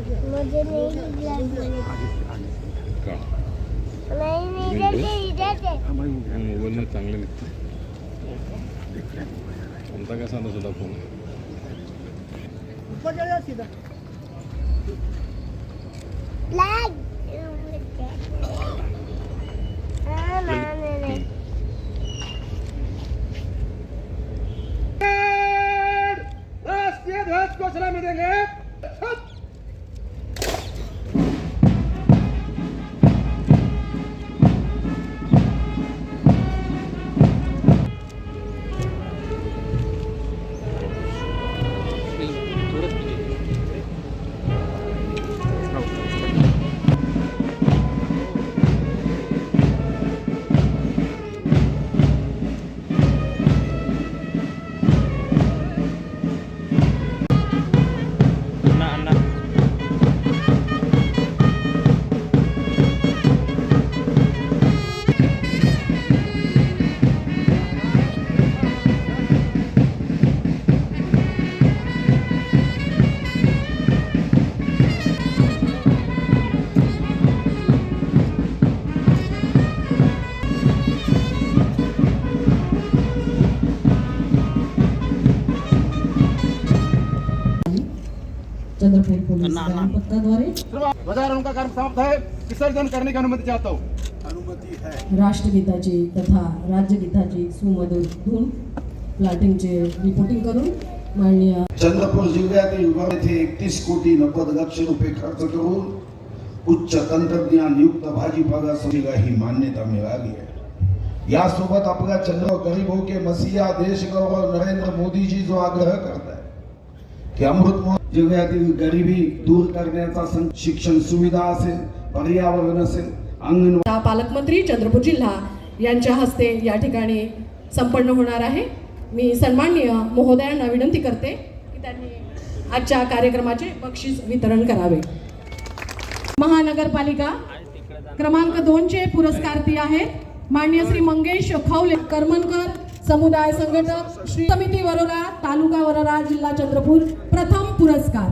मुझे नहीं लगता का नहीं नहीं देते इधर से मोबाईलनं चांगलं निघतं आमचा कसा आला सुद्धा फोन लाग हाँ मैंने नहीं राष्ट्रीय ध्वज को सलामी देंगे चंद्रपूर पोलीस पथकाद्वारे ध्वजारोहण का कार्य समाप्त है? विसर्जन करने की अनुमति चाहता हूँ। राष्ट्रगीताची तथा राज्यगीताची सुमधुर धून प्लाटिंगचे रिपोर्टिंग करून माननीय चंद्रपूर जिल्ह्यातील विभाग येथे एकतीस कोटी नव्वद लक्ष रुपये खर्च करून उच्च तंत्रज्ञान युक्त भाजीपाला संस्थेला ही मान्यता मिळाली आहे. यासोबत आपला चंद्र गरीबों के मसीहा देश गौरव नरेंद्र मोदी जी जो आग्रह करताय की अमृत जिल्ह्यातील गरिबी दूर करण्याचा शिक्षण सुविधा असेल पर्यावरण असेल अंगणवाडी पालकमंत्री चंद्रपूर जिल्हा यांच्या हस्ते या ठिकाणी संपन्न होणार आहे. मी सन्माननीय महोदयांना विनंती करते की त्यांनी आजच्या कार्यक्रमाचे बक्षीस वितरण करावे. महानगरपालिका क्रमांक दोनचे पुरस्कारती आहेत. मान्य श्री मंगेश खवले करमनकर समुदाय संघटक श्री समिती वरोरा तालुका वरोरा जिल्हा चंद्रपूर प्रथम पुरस्कार.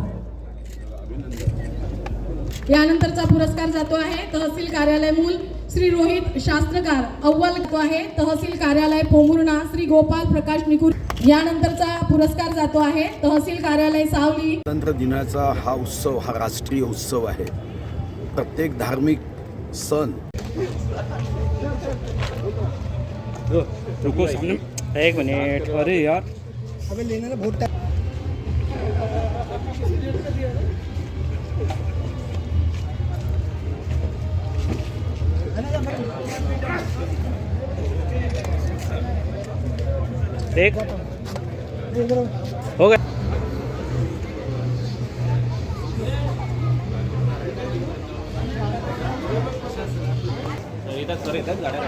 यानंतरचा पुरस्कार जातो आहे तहसील कार्यालय मूल श्री रोहित शास्त्रकार अव्वल आहे तहसील कार्यालय पोमुर्णा श्री गोपाल प्रकाश निकुर यानंतरचा पुरस्कार जातो आहे तहसील कार्यालय सावली. स्वातंत्र्य दिनाचा हा उत्सव हा राष्ट्रीय उत्सव आहे. प्रत्येक धार्मिक सण रुको सामने। एक मिनट। अरे यार। अबे लेना ना बहुत देख। हो गया। इधर सर इधर गाड्या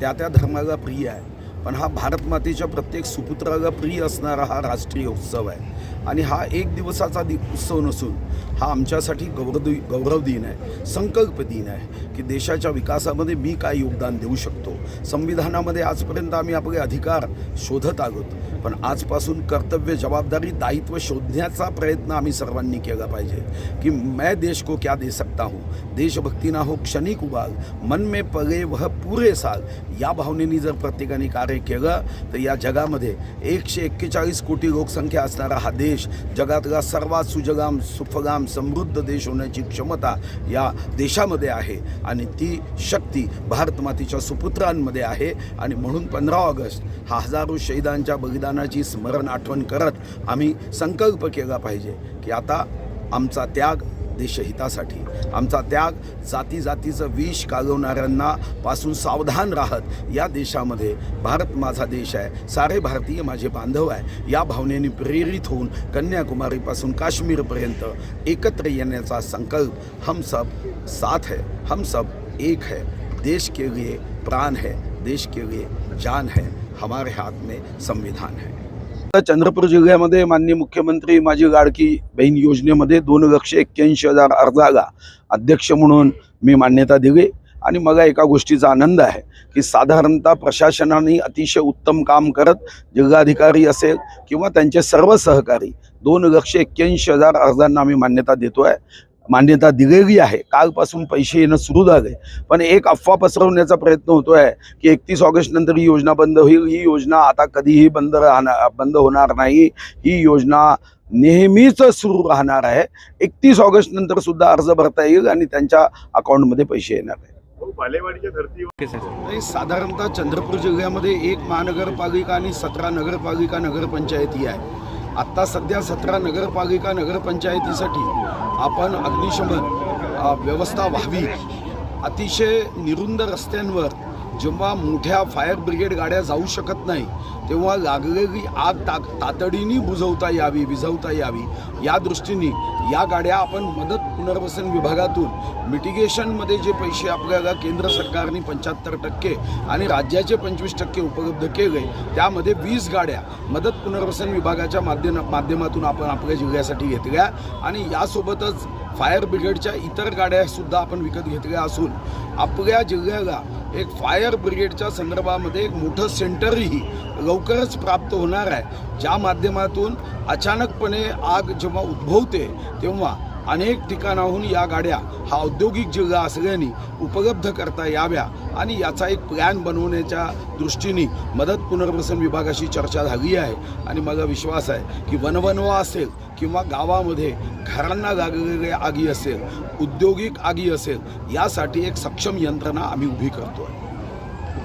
त्या त्या धर्माला प्रिय आहे पण हा भारत मातेच्या प्रत्येक सुपुत्राला प्रिय असणारा हा राष्ट्रीय उत्सव आहे. आणि हा एक दिवसाचा दि उत्सव नसून हा आमच्यासाठी गौरव गौरव दिन आहे संकल्प दिन आहे की देशाच्या विकासामध्ये मी काय योगदान देऊ शकतो. संविधानामध्ये आजपर्यंत आम्ही आपले अधिकार शोधत आहोत पण आजपासून कर्तव्य जबाबदारी दायित्व शोधण्याचा प्रयत्न आम्ही सर्वांनी केला पाहिजे की मैं देश को क्या दे सकता हूँ? देशभक्ती ना हो क्षणिक उबाल मन में पगे वह पुरे साल. या भावनेने जर प्रत्येकाने कार्य केलं तर या जगामध्ये एकशे एक्केचाळीस कोटी लोकसंख्या असणारा हा देश जगातला सर्वात सुजगाम सुफगाम समृद्ध देश होण्याची क्षमता या देशामध्ये आहे. आणि ती शक्ती भारतमातीच्या सुपुत्रांमध्ये आहे. आणि म्हणून पंधरा ऑगस्ट हा हजारो शहीदांच्या बलिदानाची स्मरण आठवण करत आम्ही संकल्प केला पाहिजे की आता आमचा त्याग देशहितासाठी. आमचा त्याग जाती जातीचं विष कालवणाऱ्यांना पासून सावधान राहत या देशामध्ये भारत माझा देश आहे. सारे भारतीय माझे बांधव आहे. या भावनेने प्रेरित होऊन कन्याकुमारीपासून काश्मीरपर्यंत एकत्र येण्याचा संकल्प हम सब साथ है हम सब एक है. देश के लिए प्राण है देश के लिए जान है. हमारे हाथ में संविधान है. चंद्रपूर जिल्ह्यामध्ये माननीय मुख्यमंत्री माझी लाडकी बहीण योजनेमध्ये दोन लक्ष एक्क्याऐंशी हजार अर्जाला अध्यक्ष म्हणून मी मान्यता दिली. आणि मला एका गोष्टीचा आनंद आहे की साधारणतः प्रशासनाने अतिशय उत्तम काम करत जिल्हाधिकारी असेल किंवा त्यांचे सर्व सहकारी दोन लक्ष एक्क्याऐंशी हजार अर्जांना आम्ही मान्यता देतो आहे मान्यता दिलेली आहे. कालपासून पैसे येणं सुरू झाले पण एक अफवा पसरवण्याचा प्रयत्न होतो आहे की एकतीस ऑगस्ट नंतर ही योजना बंद होईल. ही योजना आता कधीही बंद राहणार बंद होणार नाही. ही योजना नेहमीच सुरू राहणार आहे. एकतीस ऑगस्ट नंतर सुद्धा अर्ज भरता येईल आणि त्यांच्या अकाउंटमध्ये पैसे येणार आहे ओके सर. नाही, साधारणतः चंद्रपूर जिल्ह्यामध्ये एक महानगरपालिका आणि सतरा नगरपालिका नगरपंचायती आहे. आत्ता सध्या सतरा नगरपालिका नगरपंचायतीसाठी आपण अग्निशमन व्यवस्था व्हावी. अतिशय निरुंद रस्त्यांवर जेव्हा मोठ्या फायर ब्रिगेड गाड्या जाऊ शकत नाही तेव्हा लागलेली आग ताक तातडीने बुझवता यावी विझवता यावी. या दृष्टीने या गाड्या आपण मदत पुनर्वसन विभागातून मिटिगेशनमध्ये जे पैसे आपल्याला केंद्र सरकारने पंच्याहत्तर टक्के आणि राज्याचे पंचवीस टक्के उपलब्ध केले त्यामध्ये वीस गाड्या मदत पुनर्वसन विभागाच्या माध्यम माध्यमातून आपण आपल्या जिल्ह्यासाठी घेतल्या. आणि यासोबतच फायर ब्रिगेडच्या इतर गाड्यासुद्धा आपण विकत घेतल्या असून आपल्या जिल्ह्याला एक फायर ब्रिगेडच्या संदर्भामध्ये एक मोठं सेंटरही लवकरच प्राप्त होणार आहे. ज्या माध्यमातून अचानकपणे आग जेव्हा उद्भवते तेव्हा अनेक ठिकाणाहून या गाड्या हा औद्योगिक जिल्हा असल्याने उपलब्ध करता याव्या आणि याचा एक प्लॅन बनवण्याच्या दृष्टीने मदत पुनर्वसन विभागाशी चर्चा झाली आहे. आणि मला विश्वास आहे की वनवनवा असेल किंवा गावामध्ये घरांना लागलेल्या आगी असेल औद्योगिक आगी असेल यासाठी एक सक्षम यंत्रणा आम्ही उभी करतो आहे